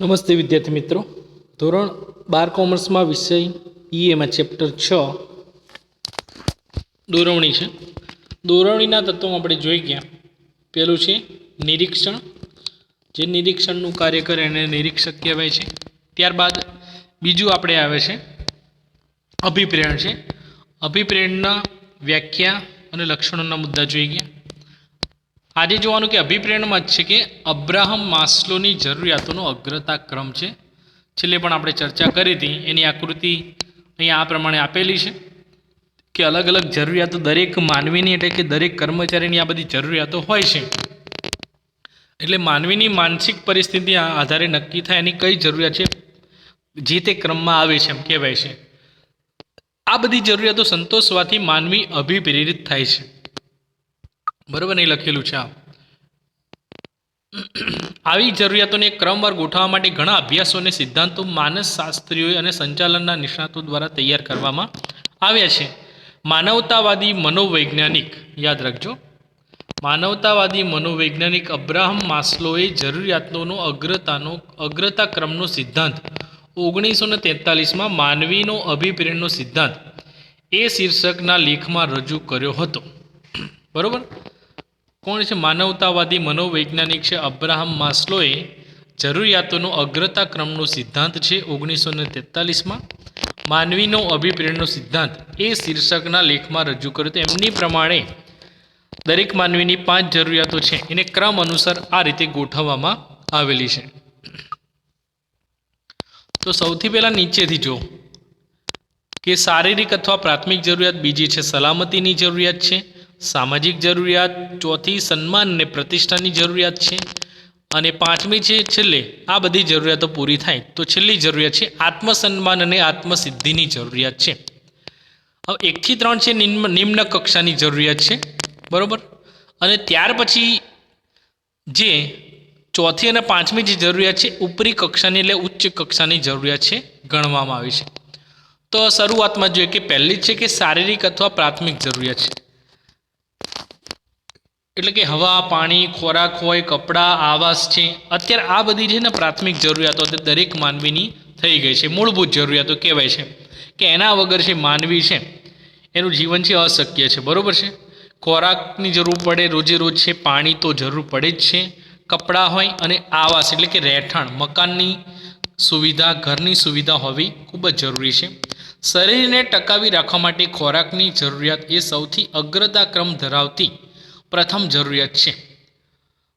નમસ્તે વિદ્યાર્થી મિત્રો. ધોરણ બાર કોમર્સમાં વિષય ઈએમાં ચેપ્ટર છ. દોરવણી છે. દોરવણીના તત્વો આપણે જોઈ ગયા. પહેલું છે નિરીક્ષણ. જે નિરીક્ષણનું કાર્ય કરે એને નિરીક્ષક કહેવાય છે. ત્યારબાદ બીજું આપણે આવે છે અભિપ્રેરણ છે. અભિપ્રેરણના વ્યાખ્યા અને લક્ષણોના મુદ્દા જોઈ ગયા. આજે જોવાનું કે અભિપ્રેરણમાં જ છે કે અબ્રાહમ માસ્લોની જરૂરિયાતોનો અગ્રતા ક્રમ છે. છેલ્લે પણ આપણે ચર્ચા કરી હતી, એની આકૃતિ અહીંયા આ પ્રમાણે આપેલી છે કે અલગ અલગ જરૂરિયાતો દરેક માનવીની એટલે કે દરેક કર્મચારીની આ બધી જરૂરિયાતો હોય છે. એટલે માનવીની માનસિક પરિસ્થિતિ આધારે નક્કી થાય એની કઈ જરૂરિયાત છે, જે તે ક્રમમાં આવે છે એમ કહેવાય છે. આ બધી જરૂરિયાતો સંતોષવાથી માનવી અભિપ્રેરિત થાય છે. બરાબર નહીં લખેલું છે આ. આવી જરૂરિયાતોને ક્રમવાર ગોઠવવા માટે ઘણા અભ્યાસો અને સિદ્ધાંતો માનસશાસ્ત્રીઓ અને સંચાલનના નિષ્ણાતો દ્વારા તૈયાર કરવામાં આવ્યા છે. માનવતાવાદી મનોવૈજ્ઞાનિક, યાદ રાખજો. માનવતાવાદી મનોવૈજ્ઞાનિક અબ્રાહમ માસ્લોએ જરૂરિયાતોનો અગ્રતાનો અગ્રતા ક્રમનો સિદ્ધાંત ઓગણીસો ને તેતાલીસમાં માનવીનો અભિપ્રેરણનો સિદ્ધાંત એ શીર્ષકના લેખમાં રજૂ કર્યો હતો. બરોબર? કોણ છે માનવતાવાદી મનોવૈજ્ઞાનિક છે અબ્રાહમ માસ્લોએ જરૂરિયાતોનો અગ્રતા ક્રમનો સિદ્ધાંત છે ઓગણીસો ને તેતાલીસમાં? માનવીનો અભિપ્રેરણનો સિદ્ધાંત. એ શીર્ષકના લેખમાં રજૂ કર્યો તો એમની પ્રમાણે દરેક માનવીની પાંચ જરૂરિયાતો છે. એને ક્રમ અનુસાર આ રીતે ગોઠવવામાં આવેલી છે. તો સૌથી પહેલાં નીચેથી જો કે શારીરિક અથવા પ્રાથમિક જરૂરિયાત બીજી છે. સલામતીની જરૂરિયાત છે. સામાજિક જરૂરિયાત, ચોથી સન્માન અને પ્રતિષ્ઠાની જરૂરિયાત છે. અને પાંચમી છે છેલ્લે, આ બધી જરૂરિયાતો પૂરી થાય તો છેલ્લી જરૂરિયાત છે આત્મસન્માન અને આત્મસિદ્ધિની જરૂરિયાત છે. હવે એકથી ત્રણ છે નિમ્ન નિમ્ન કક્ષાની જરૂરિયાત છે. બરાબર? અને ત્યાર પછી જે ચોથી અને પાંચમી જે જરૂરિયાત છે, ઉપરી કક્ષાની એટલે ઉચ્ચ કક્ષાની જરૂરિયાત છે ગણવામાં આવી છે. તો શરૂઆતમાં જોઈએ કે પહેલી છે કે શારીરિક અથવા પ્રાથમિક જરૂરિયાત છે. એટલે કે હવા, પાણી, ખોરાક હોય, કપડાં, આવાસ છે. અત્યારે આ બધી છે ને પ્રાથમિક જરૂરિયાતો અત્યારે દરેક માનવીની થઈ ગઈ છે. મૂળભૂત જરૂરિયાતો કહેવાય છે. કે એના વગર છે માનવી છે, એનું જીવન છે અશક્ય છે. બરાબર છે? ખોરાકની જરૂર પડે, રોજે રોજ છે, પાણી તો જરૂર પડે જ છે. કપડાં હોય અને આવાસ, એટલે કે રહેઠાણ, મકાનની સુવિધા, ઘરની સુવિધા હોવી ખૂબ જ જરૂરી છે. શરીરને ટકાવી રાખવા માટે ખોરાકની જરૂરિયાત એ સૌથી અગ્રતા ક્રમ ધરાવતી પ્રથમ જરૂરિયાત છે.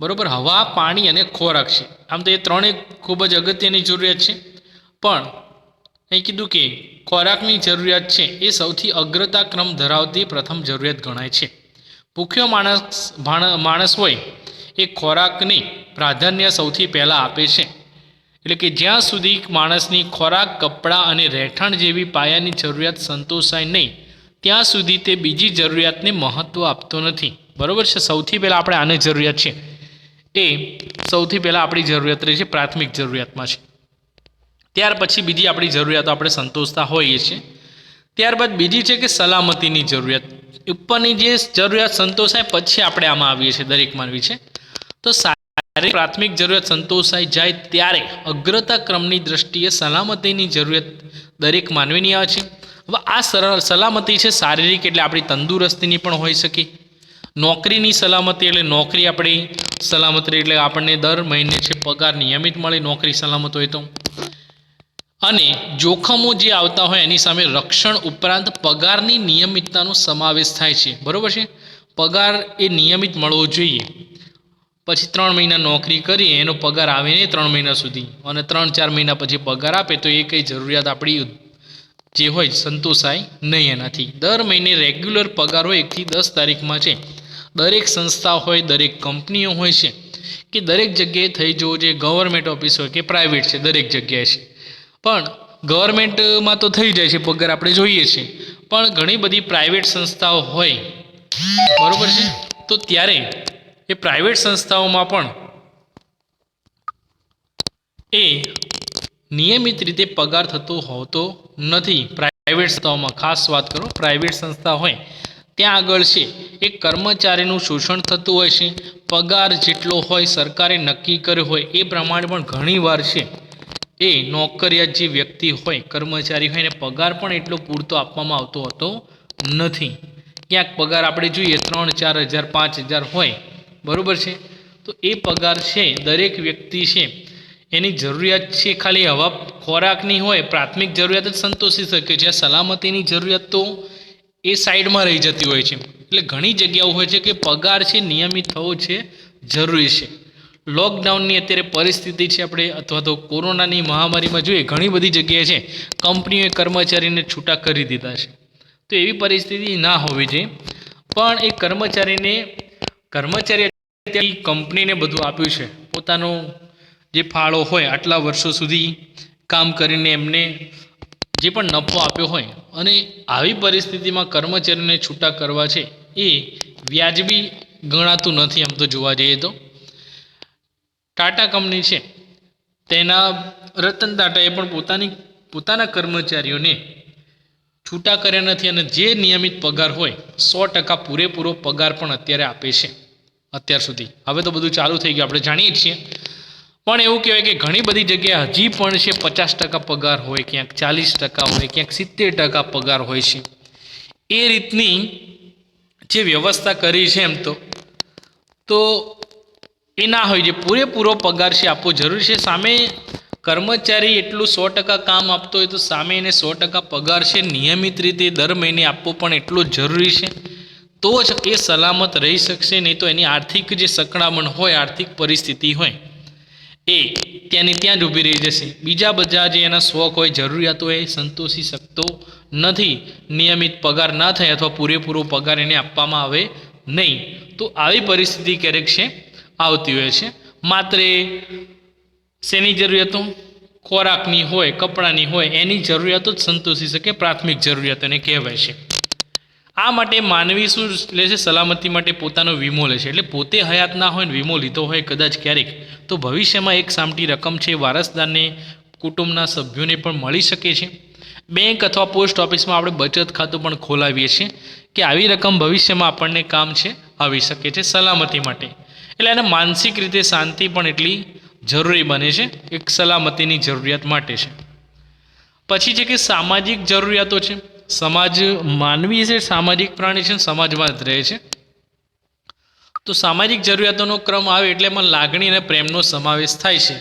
બરાબર? હવા, પાણી અને ખોરાક છે. આમ તો એ ત્રણેય ખૂબ જ અગત્યની જરૂરિયાત છે. પણ અહીં કીધું કે ખોરાકની જરૂરિયાત છે એ સૌથી અગ્રતા ક્રમ ધરાવતી પ્રથમ જરૂરિયાત ગણાય છે. ભૂખ્યો માણસ માણસ હોય એ ખોરાકની પ્રાધાન્ય સૌથી પહેલાં આપે છે. એટલે કે જ્યાં સુધી માણસની ખોરાક, કપડાં અને રહેઠાણ જેવી પાયાની જરૂરિયાત સંતોષાય નહીં, ત્યાં સુધી તે બીજી જરૂરિયાતને મહત્ત્વ આપતો નથી. બરાબર છે? સૌથી પહેલાં આપણે આને જરૂરિયાત છે. એ સૌથી પહેલાં આપણી જરૂરિયાત રહે છે, પ્રાથમિક જરૂરિયાતમાં છે. ત્યાર પછી બીજી આપણી જરૂરિયાતો આપણે સંતોષતા હોઈએ છીએ. ત્યારબાદ બીજી છે કે સલામતીની જરૂરિયાત. ઉપરની જે જરૂરિયાત સંતોષાય, પછી આપણે આમાં આવીએ છીએ દરેક માનવી છે. તો સારી પ્રાથમિક જરૂરિયાત સંતોષાઈ જાય ત્યારે અગ્રતા ક્રમની દ્રષ્ટિએ સલામતીની જરૂરિયાત દરેક માનવીની આવે છે. હવે આ સરળ સલામતી છે શારીરિક એટલે આપણી તંદુરસ્તીની પણ હોઈ શકે નોકરીની સલામતી એટલે નોકરી આપણી. સલામત રહે એટલે આપણને દર મહિને છે પગાર નિયમિત મળે નોકરી સલામત હોય તો. અને જોખમો જે આવતા હોય એની સામે રક્ષણ ઉપરાંત પગારની નિયમિતતાનો સમાવેશ થાય છે. બરાબર છે? પગાર એ નિયમિત મળવો જોઈએ. પછી ત્રણ મહિના નોકરી કરીએ, એનો પગાર આવે નહીં ત્રણ મહિના સુધી. અને ત્રણ ચાર મહિના પછી પગાર આપે તો એ કંઈ જરૂરિયાત આપણી જે હોય સંતોષાય નહીં એનાથી. દર મહિને રેગ્યુલર પગાર હોય એકથી દસ તારીખમાં છે. દરેક સંસ્થા હોય, દરેક કંપનીઓ હોય છે, કે દરેક જગ્યાએ થઈ જવો જોઈએ. ગવર્મેન્ટ ઓફિસ હોય કે પ્રાઇવેટ છે, દરેક જગ્યાએ છે. પણ ગવર્મેન્ટમાં તો થઈ જાય છે, પગાર આપણે જોઈએ છીએ પણ ઘણી બધી પ્રાઇવેટ સંસ્થાઓ હોય, બરાબર છે? તો ત્યારે એ પ્રાઇવેટ સંસ્થાઓમાં પણ એ નિયમિત રીતે પગાર થતો હોતો નથી. પ્રાઇવેટ સંસ્થાઓમાં ખાસ વાત કરો પ્રાઇવેટ સંસ્થા હોય ત્યાં આગળ છે. એ કર્મચારીનું શોષણ થતું હોય છે. પગાર જેટલો હોય સરકારે નક્કી કર્યો હોય એ પ્રમાણે પણ ઘણીવાર છે. એ નોકરિયાત જે વ્યક્તિ હોય, કર્મચારી હોય, એને પગાર પણ એટલો પૂરતો આપવામાં આવતો હતો નથી. ક્યાંક પગાર આપણે જોઈએ ત્રણ ચાર હજાર, પાંચ હજાર હોય. બરાબર છે? તો એ પગાર છે, દરેક વ્યક્તિ છે. એની જરૂરિયાત છે ખાલી હવા ખોરાકની હોય, પ્રાથમિક જરૂરિયાત જ સંતોષી શકે છે. સલામતીની જરૂરિયાત તો એ સાઈડમાં રહી જતી હોય છે. એટલે ઘણી જગ્યાઓ હોય છે કે પગાર છે, નિયમિત થવો છે, જરૂરી છે. લોકડાઉનની અત્યારે પરિસ્થિતિ છે આપણે, અથવા તો કોરોનાની મહામારીમાં જોઈએ, ઘણી બધી જગ્યાએ છે, કંપનીઓએ કર્મચારીને છૂટા કરી દીધા છે. તો એવી પરિસ્થિતિ ના હોવી જોઈએ. પણ એ કર્મચારીને, કર્મચારી કંપનીને બધું આપ્યું છે. પોતાનો જે ફાળો હોય, આટલા વર્ષો સુધી કામ કરીને એમને જે પણ નફો આપ્યો હોય અને આવી પરિસ્થિતિમાં કર્મચારીઓને છૂટા કરવા છે એ વ્યાજબી ગણાતું નથી આમ તો જોવા જઈએ તો. ટાટા કંપની છે, તેના રતન ટાટાએ પણ પોતાની, પોતાના કર્મચારીઓને છૂટા કર્યા નથી અને જે નિયમિત પગાર હોય, સો ટકા પૂરેપૂરો પગાર પણ અત્યારે આપે છે, અત્યાર સુધી. હવે તો બધું ચાલુ થઈ ગયું. આપણે જાણીએ છીએ પણ એવું કહેવાય કે ઘણી બધી જગ્યાએ હજી પણ છે પચાસ ટકા પગાર હોય, ક્યાંક ચાલીસ ટકા હોય, ક્યાંક સિત્તેર ટકા પગાર હોય છે. એ રીતની જે વ્યવસ્થા કરી છે એમ તો તો એ ના હોય, જે પૂરેપૂરો પગાર છે આપવો જરૂરી છે. સામે કર્મચારી એટલું સો ટકા કામ આપતો હોય તો સામે એને સો ટકા પગાર છે, નિયમિત રીતે દર મહિને આપવો પણ એટલો જરૂરી છે. તો જ એ સલામત રહી શકશે, નહીં તો એની આર્થિક જે સકળામણ હોય, આર્થિક પરિસ્થિતિ હોય એ ત્યાંની ત્યાં જ ઊભી રહી જશે. બીજા બધા જે એના શોખ હોય, જરૂરિયાતો એ સંતોષી શકતો નથી. નિયમિત પગાર ના થાય અથવા પૂરેપૂરો પગાર એને આપવામાં આવે નહીં. તો આવી પરિસ્થિતિ ક્યારેક છે, આવતી હોય છે. માત્ર શેની જરૂરિયાતો? ખોરાકની હોય, કપડાની હોય, એની જરૂરિયાતો જ સંતોષી શકે, પ્રાથમિક જરૂરિયાત એને કહેવાય છે. આ માટે માનવી શું લે છે? સલામતી માટે પોતાનો વીમો લે છે. એટલે પોતે હયાત ના હોય ને વીમો લીધો હોય કદાચ ક્યારેક, તો ભવિષ્યમાં એક સામટી રકમ છે વારસદારને, કુટુંબના સભ્યોને પણ મળી શકે છે. બેંક અથવા પોસ્ટ ઓફિસમાં આપણે બચત ખાતું પણ ખોલાવીએ છીએ કે આવી રકમ ભવિષ્યમાં આપણને કામ છે, આવી શકે છે સલામતી માટે. એટલે એને માનસિક રીતે શાંતિ પણ એટલી જરૂરી બને છે, એક સલામતીની જરૂરિયાત માટે છે. પછી છે કે સામાજિક જરૂરિયાતો છે. સમાજ માનવી છે, સામાજિક પ્રાણી છે સમાજમાં જ રહે છે. તો સામાજિક જરૂરિયાતોનો ક્રમ આવે એટલે એમાં લાગણી અને પ્રેમનો સમાવેશ થાય છે.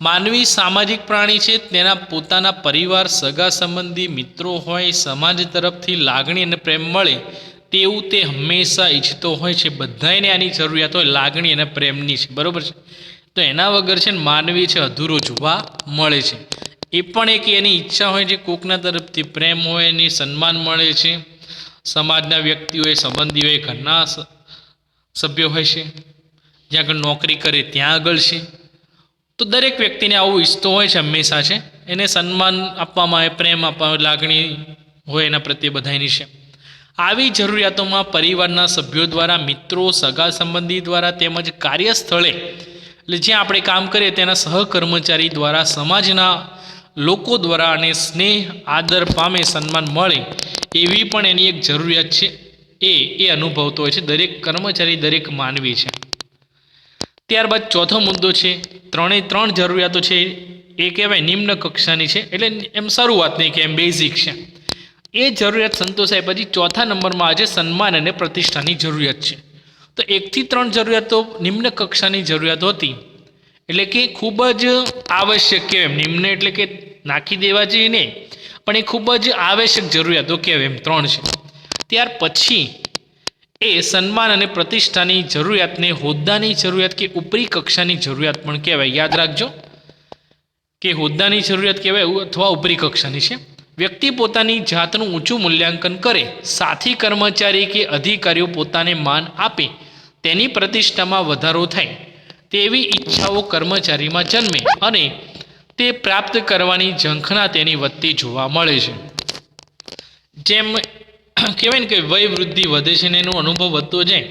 માનવી સામાજિક પ્રાણી છે, તેના પોતાના પરિવાર, સગા સંબંધી, મિત્રો હોય, સમાજ તરફથી લાગણી અને પ્રેમ મળે તેવું તે હંમેશા ઈચ્છતો હોય છે. બધાને આની જરૂરિયાત હોય, લાગણી અને પ્રેમની છે. બરાબર છે? તો એના વગર છે ને માનવી છે, અધૂરો જોવા મળે છે. એ પણ એક એની ઈચ્છા હોય છે કોકના તરફથી પ્રેમ હોય એને સન્માન મળે છે. સમાજના વ્યક્તિઓએ સંબંધીઓએ ઘરના સભ્યો હોય છે જ્યાં આગળ નોકરી કરે ત્યાં આગળ છે. તો દરેક વ્યક્તિને આવું ઈચ્છતો હોય છે હંમેશા છે. એને સન્માન આપવામાં આવે પ્રેમ આપવામાં આવે, લાગણી હોય એના પ્રત્યે બધાની છે. આવી જરૂરિયાતોમાં પરિવારના સભ્યો દ્વારા મિત્રો સગા સંબંધી દ્વારા તેમજ કાર્યસ્થળે એટલે જ્યાં આપણે કામ કરીએ તેના સહકર્મચારી દ્વારા સમાજના લોકો દ્વારા અને સ્નેહ, આદર, પામે, સન્માન મળે એવી પણ એની એક જરૂરિયાત છે. એ એ અનુભવતો હોય છે. દરેક કર્મચારી, દરેક માનવી છે. ત્યારબાદ ચોથો મુદ્દો છે. ત્રણેય ત્રણ જરૂરિયાતો છે. એ કહેવાય નિમ્ન કક્ષાની છે. એટલે એમ શરૂઆતની કે એમ બેઝિક છે. એ જરૂરિયાત સંતોષાય પછી ચોથા નંબરમાં આજે સન્માન અને પ્રતિષ્ઠાની જરૂરિયાત છે. તો એકથી ત્રણ જરૂરિયાતો નિમ્ન કક્ષાની જરૂરિયાત હતી. એટલે કે ખૂબ જ આવશ્યક કહેવાય નિમ્ન એટલે કે નાખી દેવા જોઈએ નહીં, પણ એ ખૂબ જ આવશ્યક જરૂરિયાતો કહેવાય એમ, ત્રણ છે. ત્યાર પછી એ સન્માન અને પ્રતિષ્ઠાની જરૂરિયાતને હોદ્દાની જરૂરિયાત કે ઉપરી કક્ષાની જરૂરિયાત પણ કહેવાય. યાદ રાખજો કે હોદ્દાની જરૂરિયાત કહેવાય અથવા ઉપરી કક્ષાની છે. વ્યક્તિ પોતાની જાતનું ઊંચું મૂલ્યાંકન કરે, સાથી કર્મચારી કે અધિકારીઓ પોતાને માન આપે, તેની પ્રતિષ્ઠામાં વધારો થાય. તેવી ઈચ્છાઓ કર્મચારીમાં જન્મે અને તે પ્રાપ્ત કરવાની ઝંખના તેની વધતી જોવા મળે છે. જેમ કહેવાય ને કે વય વૃદ્ધિ વધે છે ને એનો અનુભવ વધતો જાય,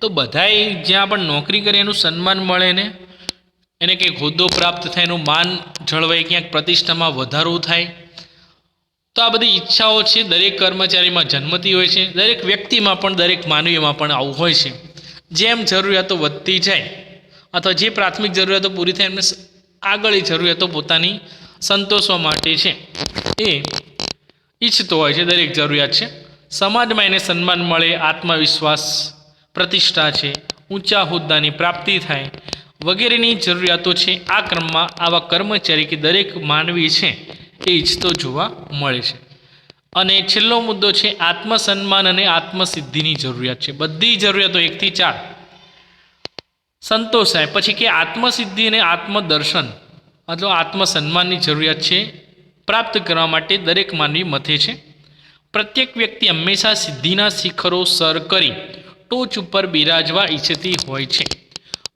તો બધાએ જ્યાં પણ નોકરી કરે એનું સન્માન મળે ને, એને કંઈક હોદ્દો પ્રાપ્ત થાય, એનું માન જળવાય, ક્યાંક પ્રતિષ્ઠામાં વધારો થાય, તો આ બધી ઈચ્છાઓ છે દરેક કર્મચારીમાં જન્મતી હોય છે. દરેક વ્યક્તિમાં પણ, દરેક માનવીમાં પણ આવું હોય છે. જેમ જરૂરિયાતો વધતી જાય અથવા જે પ્રાથમિક જરૂરિયાતો પૂરી થાય એમને આગળની જરૂરિયાતો પોતાની સંતોષવા માટે છે. એ ઈચ્છતો હોય છે, દરેક જરૂરિયાત છે. સમાજમાં એને સન્માન મળે, આત્મવિશ્વાસ, પ્રતિષ્ઠા છે, ઊંચા હોદ્દાની પ્રાપ્તિ થાય વગેરેની જરૂરિયાતો છે. આ ક્રમમાં આવા કર્મચારી કે દરેક માનવી છે, એ ઈચ્છતો જોવા મળે છે. અને છેલ્લો મુદ્દો છે, આત્મસન્માન અને આત્મસિદ્ધિની જરૂરિયાત છે. બધી જરૂરિયાતો એકથી ચાર સંતોષાય પછી કે આત્મસિદ્ધિ અને આત્મદર્શન. અથવા આત્મસન્માનની જરૂરિયાત છે, પ્રાપ્ત કરવા માટે દરેક માનવી મથે છે. પ્રત્યેક વ્યક્તિ હંમેશા સિદ્ધિના શિખરો સર કરી ટોચ ઉપર બિરાજવા ઈચ્છતી હોય છે.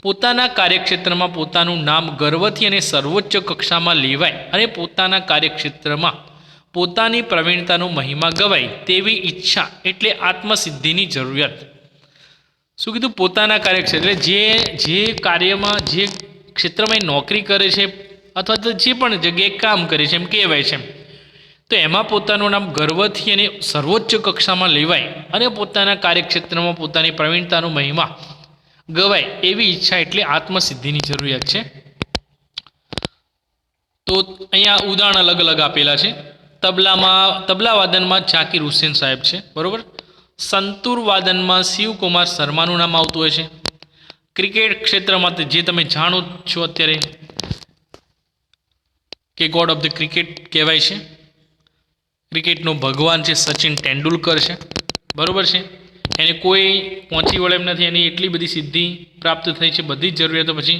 પોતાના કાર્યક્ષેત્રમાં પોતાનું નામ ગર્વથી અને સર્વોચ્ચ કક્ષામાં લેવાય અને પોતાના કાર્યક્ષેત્રમાં પોતાની પ્રવીણતાનો મહિમા ગવાય તેવી ઈચ્છા એટલે આત્મસિદ્ધિની જરૂરિયાત. શું કીધું? પોતાના કાર્યક્ષેત્ર એટલે જે જે કાર્યમાં, જે ક્ષેત્રમાં એ નોકરી કરે છે, અથવા તો જે પણ જગ્યાએ કામ કરે છે, એમ કહેવાય છે તો એમાં પોતાનું નામ ગર્વથી અને સર્વોચ્ચ કક્ષામાં લેવાય અને પોતાના કાર્યક્ષેત્રમાં પોતાની પ્રવીણતાનો મહિમા ગવાય એવી ઈચ્છા એટલે આત્મસિદ્ધિની જરૂરિયાત છે. તો અહીંયા ઉદાહરણ અલગ અલગ આપેલા છે. તબલામાં તબલા વાદનમાં ઝાકીર હુસેન સાહેબ છે. બરોબર? સંતૂર વાદનમાં શિવકુમાર શર્માનું નામ આવતું હોય છે. ક્રિકેટ ક્ષેત્રમાં જે તમે જાણો છો અત્યારે કે ગોડ ઓફ ધ ક્રિકેટ કહેવાય છે. ક્રિકેટનો ભગવાન છે સચિન તેંડુલકર છે. બરોબર છે? એને કોઈ પહોંચી વળે એમ નથી, એની એટલી બધી સિદ્ધિ પ્રાપ્ત થઈ છે, બધી જ જરૂરિયાતો પછી.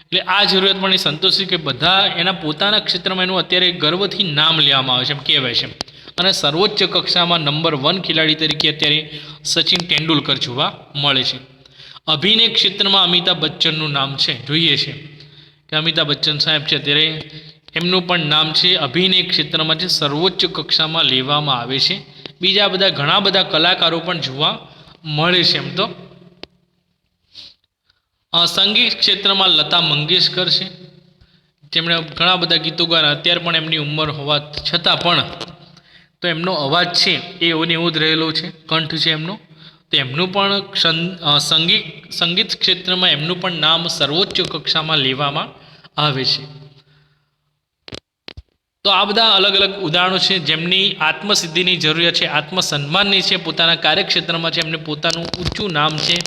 એટલે આ જરૂરિયાત પણ એ સંતોષી કે બધા એના પોતાના ક્ષેત્રમાં એનું અત્યારે ગર્વથી નામ લેવામાં આવે છે, એમ કહેવાય છે. અને સર્વોચ્ચ કક્ષામાં નંબર વન ખેલાડી તરીકે અત્યારે સચિન તેંડુલકર જોવા મળે છે. અભિનય ક્ષેત્રમાં અમિતાભ બચ્ચનનું નામ છે, જોઈએ છે. કે અમિતાભ બચ્ચન સાહેબ છે અત્યારે એમનું પણ નામ છે, અભિનય ક્ષેત્રમાં જે સર્વોચ્ચ કક્ષામાં લેવામાં આવે છે. બીજા બધા ઘણા બધા કલાકારો પણ જોવા મળે છે એમ તો. સંગીત ક્ષેત્રમાં લતા મંગેશકર છે. જેમણે ઘણા બધા ગીતો ગાયા અત્યારે પણ એમની ઉંમર હોવા છતાં પણ તો એમનો અવાજ છે, એ એવો ને એવો જ રહેલો છે, કંઠ છે એમનો. તો એમનું પણ સંગીત સંગીત ક્ષેત્રમાં એમનું પણ નામ સર્વોચ્ચ કક્ષામાં લેવામાં આવે છે. તો આ બધા અલગ અલગ ઉદાહરણો છે, જેમની આત્મસિદ્ધિની જરૂરિયાત છે, આત્મસન્માનની છે, પોતાના કાર્યક્ષેત્રમાં છે, એમને પોતાનું ઊંચું નામ છે,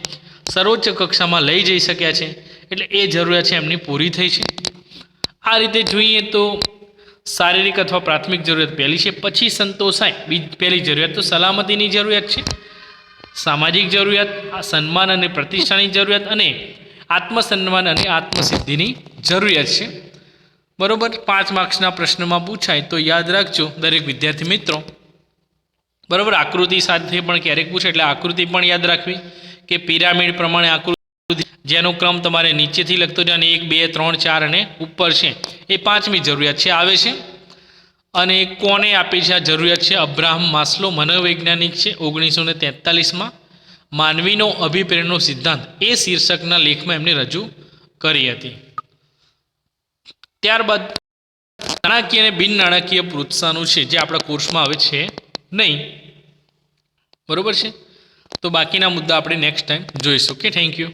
સર્વોચ્ચ કક્ષામાં લઈ જઈ શક્યા છે, એટલે એ જરૂરિયાત છે એમની પૂરી થઈ છે. આ રીતે જોઈએ તો શારીરિક અથવા પ્રાથમિક જરૂરિયાત પહેલી છે, પછી સંતોષાય. બીજ, પહેલી જરૂરિયાત તો સલામતીની જરૂરિયાત છે. સામાજિક જરૂરિયાત સન્માન અને પ્રતિષ્ઠાની જરૂરિયાત અને આત્મસન્માન અને આત્મસિદ્ધિની જરૂરિયાત છે. બરોબર? પાંચ માર્ક્સના પ્રશ્નમાં પૂછાય તો યાદ રાખજો, દરેક વિદ્યાર્થી મિત્રો. બરોબર? આકૃતિ સાથે પણ ક્યારેક પૂછે એટલે આકૃતિ પણ યાદ રાખવી કે પિરામિડ પ્રમાણે આકૃતિ જેનો ક્રમ તમારે નીચેથી લખતો જાય અને એક, બે, ત્રણ, ચાર અને ઉપર છે. એ પાંચમી જરૂરિયાત છે. આવે છે? અને કોને આપી છે આ જરૂરિયાત છે? અબ્રાહમ માસ્લો મનોવૈજ્ઞાનિક છે, ઓગણીસો ને તેતાલીસમાં. માનવીનો અભિપ્રેરણનો સિદ્ધાંત. એ શીર્ષકના લેખમાં એમને રજૂ કરી હતી. ત્યારબાદ નાણાકીય અને બિન નાણાકીય પ્રોત્સાહનો છે, જે આપણા કોર્સમાં આવે છે નહીં. બરોબર છે? તો બાકીના મુદ્દા આપણે નેક્સ્ટ ટાઈમ જોઈશું. Okay thank you